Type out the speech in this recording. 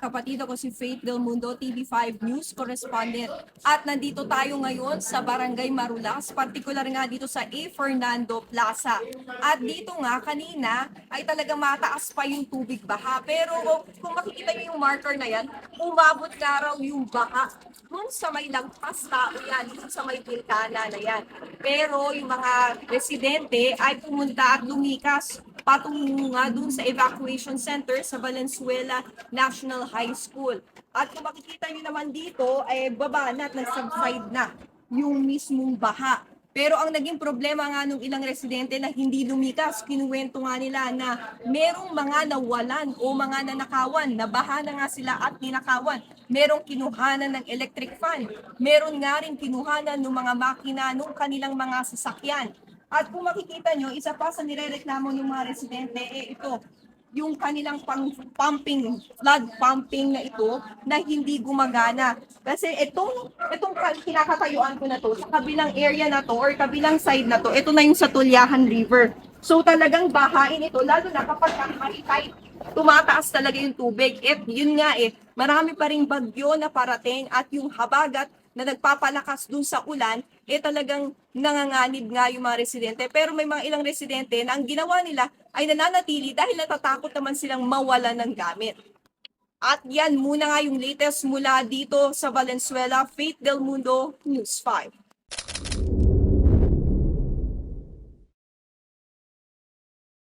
Kapatid ako si Faith Del Mundo, TV5 News Correspondent. At nandito tayo ngayon sa Barangay Marulas, partikular nga dito sa A. Fernando Plaza. At dito nga kanina ay talagang mataas pa yung tubig baha. Pero kung makikita niyo yung marker na yan, umabot nga raw yung baha dun sa may lagpas tao yan, dun sa may bilkana na yan. Pero yung mga residente ay pumunta at lumikas patungo nga dun sa evacuation center sa Valenzuela National High School. At kung makikita niyo naman dito, eh, baba na at nag-subside na yung mismong baha. Pero ang naging problema nga nung ilang residente na hindi lumikas, kinuwento nga nila na merong mga nawalan o mga nanakawan, nabaha na nga sila at ninakawan. Merong kinuhanan ng electric fan. Meron nga rin kinuhanan ng mga makina nung kanilang mga sasakyan. At kung makikita nyo, isa pa sa nirereklamo ng mga residente, eh ito, yung kanilang pang pumping, flood pumping na ito na hindi gumagana. Kasi itong, itong ka- kinakatayuan ko na to, sa kabilang area na to or kabilang side na to, ito na yung sa Tulyahan River. So talagang bahain ito, lalo na kapag tide, tumataas talaga yung tubig. At yun nga eh, marami pa ring bagyo na parating at yung habagat na nagpapalakas dun sa ulan, eh talagang nanganganib nga yung mga residente. Pero may mga ilang residente na ang ginawa nila ay nananatili dahil natatakot naman silang mawala ng gamit. At yan muna nga yung latest mula dito sa Valenzuela, Faith Del Mundo, News 5.